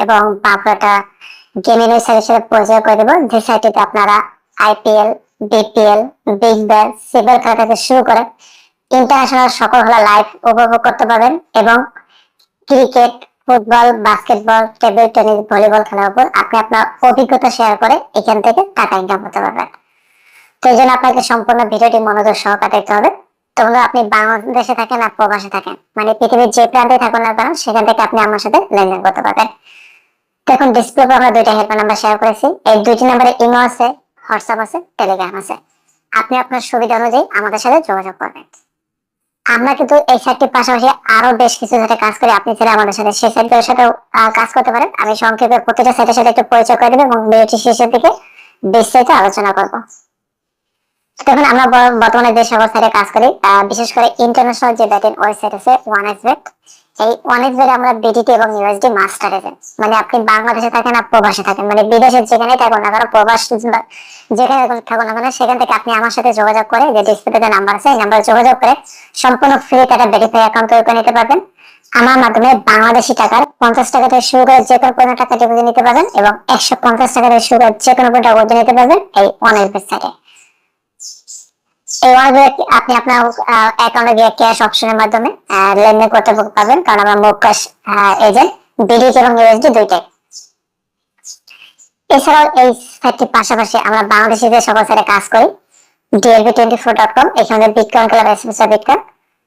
এবং সকল লাইভ উপভোগ করতে পারবেন এবং cricket football basketball table tennis volleyball খেলার উপর আপনি আপনার অভিজ্ঞতা শেয়ার করে এখান থেকে টাকা ইনকাম করতে পারবেন। তো এই জন্য আপনাকে সম্পূর্ণ ভিডিওটি মনোযোগ সহকারে দেখতে হবে। তো বন্ধু আপনি বাংলাদেশে থাকেন আর প্রবাসে থাকেন মানে পৃথিবীর যে প্রান্তে থাকুন না কেন, সেখান থেকে আপনি আমার সাথে লেনদেন করতে পারবেন। তো এখন ডিসপ্লে আমরা দুইটা হেল্পলাইন নাম্বার শেয়ার করেছি। এই দুইটি নাম্বারে ইমো আছে হোয়াটসঅ্যাপ আছে টেলিগ্রাম আছে। আপনি আপনার সুবিধা অনুযায়ী আমাদের সাথে যোগাযোগ করবেন। আমরা কিন্তু এই সাইটটির পাশাপাশি আরও বেশ কিছু সাথে কাজ করি। আপনি চাইলে আমাদের সাথে সেই সাইটগুলোর সাথে কাজ করতে পারেন। আমি সংক্ষেপে প্রতিটা সাইটের সাথে একটু পরিচয় করে দেবো এবং ভিডিওটি শেষের দিকে বিস্তারিত আলোচনা করব। দেখুন আমরা বর্তমানে যে কাজ করি বিশেষ করে ইন্টারন্যাশনাল যে ওয়েবসাইট আছে ওয়ান এক্স এই ওয়ান এক্স আমরা বিডিটি এবং ইউএসডি মাস্টার মানে আপনি বাংলাদেশে থাকেন আর প্রবাসে থাকেন। মানে বিদেশে যেখানে থাকুন না কেন, প্রবাস যেখানে থাকুন না কেন, সেখান থেকে আপনি আমার সাথে যোগাযোগ করে, যে ডিসপ্লেতে নাম্বার আছে, এই নাম্বারে যোগাযোগ করে সম্পূর্ণ ফ্রি একটা ভেরিফাই অ্যাকাউন্ট তৈরি করে নিতে পারবেন। আমার মাধ্যমে বাংলাদেশি টাকার পঞ্চাশ টাকা থেকে শুরু করে যে কোনো পরিমাণ টাকা ডিপোজিট নিতে পারবেন এবং একশো পঞ্চাশ টাকা থেকে শুরু করে যে কোনো টাকা নিতে পারবেন এই ওয়ান এক্স সাইটে আপনি আপনার অ্যাকাউন্টে গিয়ে ক্যাশ অপশনের মাধ্যমে লেনদেন করতে পারবেন। কারণ আমরা মুভ ক্যাশ এজেন্ট বিডিট এবং ইউএসডি দুইটাই। এছাড়াও এই সাইটটির পাশাপাশি আমরা বাংলাদেশে সকল সাইটে কাজ করি DLB twenty four dot com এখানে বিটকয়েন ক্লাব এসএমএস বিটকয়েন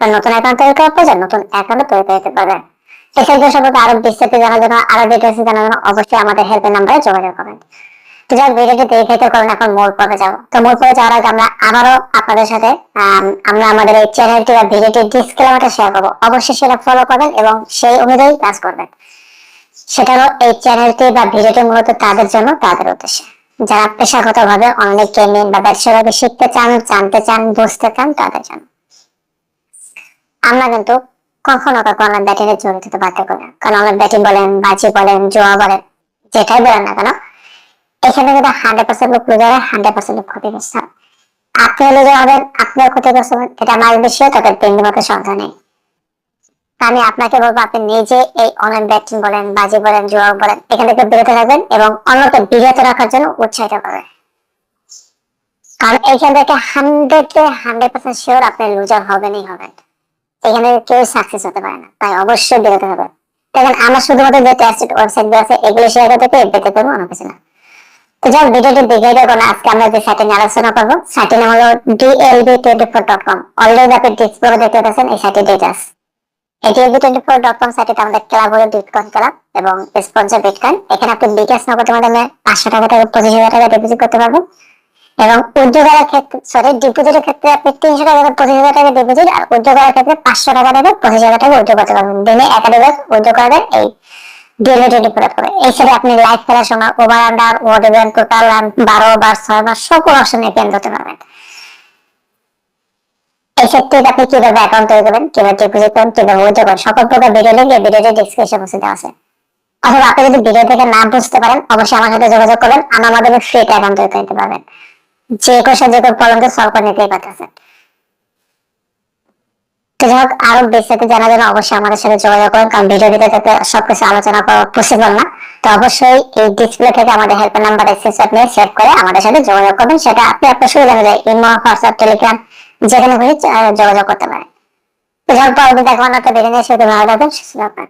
নতুন অ্যাকাউন্ট তৈরি করার প্রয়োজন নতুন অ্যাকাউন্ট তৈরি করতে পারবেন এসব সম্পর্কে আরও বিস্তারিত জানার জন্য, আরও ডিটেলস জানার জন্য অবশ্যই আমাদের হেল্পের নাম্বারে যোগাযোগ করবেন। তো যাক ভিডিওটি দেখাইতে করুন, এখন মূল পর্বে যাব। তো মূল পর্বে যাওয়ার আগে আমরা আবারও আপনাদের সাথে আমরা আমাদের এই চ্যানেলটি বা ভিডিওটি ডিসক্লেমারটা শেয়ার করব। অবশ্যই সেটা ফলো করবেন এবং সেই অনুযায়ী কাজ করবেন। সেটা হলো এই চ্যানেলটি বা ভিডিওটি মূলত তাদের জন্য, তাদের উদ্দেশ্যে। যারা পেশাগত ভাবে অনলাইন ট্রেনিং বা ব্যবসাভাবে শিখতে চান, জানতে চান, বুঝতে চান, তাদের জন্য। আমরা কিন্তু কখনো কখনো ব্যাটিং এ জড়িত হতে বাধ্য করি না। কারণ অনলাইন ব্যাটিং বলেন, বাজি বলেন, জোয়া বলেন, যেটাই বলেন না কেন, এখানে কিন্তু হান্ড্রেড পার্সেন্ট লোক লুজার হয় হান্ড্রেড পার্সেন্ট লোক ক্ষতিগ্রস্ত হয়। আপনি লুজার হবেন, আপনিও ক্ষতিগ্রস্ত হবেন, এটা আমার বেশি তাদের তিন মতো সন্দেহ নেই। আমি আপনাকে বলব, আপনি নিজে এই অনলাইন ব্যাটিং বলেন, বাজি বলেন, জোয়া বলেন, এখান থেকে বিরত থাকবেন এবং অন্যকে বিরত রাখার জন্য উৎসাহিত করবেন। কারণ এইখান থেকে হান্ড্রেড হান্ড্রেড পার্সেন্ট শিওর আপনি লুজার হবেনই হবেন। এখানে কেউ সাকসেস হতে পারে না। তাই অবশ্যই বিরত হবে। দেখেন, আমার শুধুমাত্র যে টেস্টেড ওয়েবসাইট আছে, এগুলো শেয়ার করতে পেয়ে পেতে করব অন্য কিছু না। তো যাক ভিডিওটি দেখে না আজকে আমরা যে সাইটে আলোচনা করব সাইটের নাম হলো DLB twenty four dot com already আপনি ডিসপ্লে দেখতে পাচ্ছেন, এই সাইটের ডিটেলস এই DLB twenty four dot com সাইটে আমাদের ক্লাব হলো বিটকয়েন ক্লাব এবং স্পন্সর বিটকয়েন এখানে আপনি বিকাশ নগদের মাধ্যমে পাঁচশো টাকা থেকে পঁচিশ হাজার টাকা ডিপোজিট করতে পারবেন এবং উদ্যোগের ক্ষেত্রে সরি ডিপোজিটের ক্ষেত্রে আপনি তিনশো টাকা পঁচিশ হাজার টাকা ডিপোজিট আর উদ্যোগের ক্ষেত্রে পাঁচশো টাকা থেকে পঁচিশ হাজার টাকা উদ্যোগ করতে পারবেন। দিনে একাধিক উদ্যোগ করবেন এই আপনি করতে কীভাবে অ্যাকাউন্ট তৈরি করবেন, কীভাবে সকল আছে। আপনি যদি ভিডিও থেকে না বুঝতে পারেন, অবশ্যই আমার সাথে যোগাযোগ করবেন আমার মাধ্যমে ফ্রি অ্যাকাউন্ট তৈরি করে নিতে পারবেন। যে কোষে যে কোনো প্রবলেমকে সলভ করে নিতেই পারতেছেন। তো যাই হোক, আরও বিস্তারিত জানার জন্য অবশ্যই আমাদের সাথে যোগাযোগ করুন, কারণ ভিডিও ভিতরে যাতে সবকিছু আলোচনা করা পসিবল না। তো অবশ্যই এই ডিসপ্লে থেকে আমাদের হেল্পের নাম্বার স্ক্রিনশট নিয়ে সেভ করে আমাদের সাথে যোগাযোগ করবেন, সেটা আপনি আপনার সুবিধা অনুযায়ী ইমো হোয়াটসঅ্যাপ টেলিগ্রাম যেখানে খুশি যোগাযোগ করতে পারেন। তো যাই হোক, পরবর্তী দেখবেন একটা দেখে নিয়ে সেটা ভালো থাকবেন, সুস্থ থাকবেন।